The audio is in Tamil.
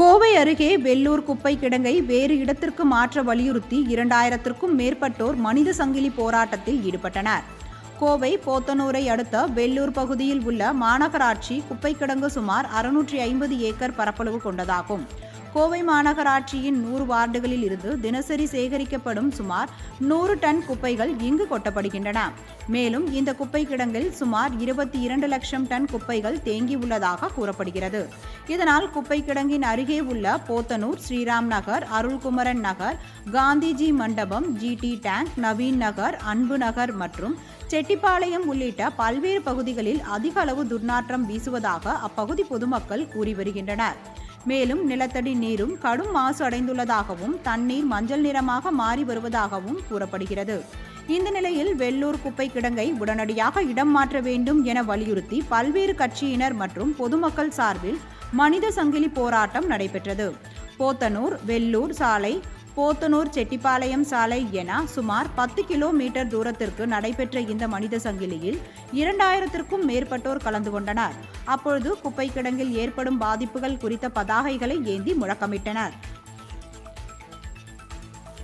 கோவை அருகே வெள்ளூர் குப்பை கிடங்கை வேறு இடத்திற்கு மாற்ற வலியுறுத்தி இரண்டாயிரத்திற்கும் மேற்பட்டோர் மனித சங்கிலி போராட்டத்தில் ஈடுபட்டனர். கோவை போத்தனூரை அடுத்த வெள்ளூர் பகுதியில் உள்ள மாநகராட்சி குப்பை கிடங்கு சுமார் அறுநூற்றி ஐம்பது ஏக்கர் பரப்பளவு கொண்டதாகும். கோவை மாநகராட்சியின் நூறு வார்டுகளில் இருந்து தினசரி சேகரிக்கப்படும் சுமார் நூறு டன் குப்பைகள் இங்கு கொட்டப்படுகின்றன. மேலும் இந்த குப்பை கிடங்கில் சுமார் இருபத்தி இரண்டு லட்சம் டன் குப்பைகள் தேங்கியுள்ளதாக கூறப்படுகிறது. இதனால் குப்பை கிடங்கின் அருகே உள்ள போத்தனூர் ஸ்ரீராம் நகர் அருள்குமரன் நகர் காந்திஜி மண்டபம் ஜிடி டேங்க் நவீன் நகர் அன்பு நகர் மற்றும் செட்டிப்பாளையம் உள்ளிட்ட பல்வேறு பகுதிகளில் அதிக அளவு துர்நாற்றம் வீசுவதாக அப்பகுதி பொதுமக்கள் கூறி வருகின்றனர். மேலும் நிலத்தடி நீரும் கடும் மாசு அடைந்துள்ளதாகவும் தண்ணீர் மஞ்சள் நிறமாக மாறி வருவதாகவும் கூறப்படுகிறது. இந்த நிலையில் வெள்ளூர் குப்பை கிடங்கை உடனடியாக இடம் மாற்ற வேண்டும் என வலியுறுத்தி பல்வேறு கட்சியினர் மற்றும் பொதுமக்கள் சார்பில் மனித சங்கிலி போராட்டம் நடைபெற்றது. போத்தனூர் வெள்ளூர் சாலை போத்தனூர் செட்டிப்பாளையம் சாலை என சுமார் பத்து கிலோமீட்டர் தூரத்திற்கு நடைபெற்ற இந்த மனித சங்கிலியில் இரண்டாயிரத்திற்கும் மேற்பட்டோர் கலந்து கொண்டனர். அப்பொழுது குப்பை கிடங்கில் ஏற்படும் பாதிப்புகள் குறித்த பதாகைகளை ஏந்தி முழக்கமிட்டனர்.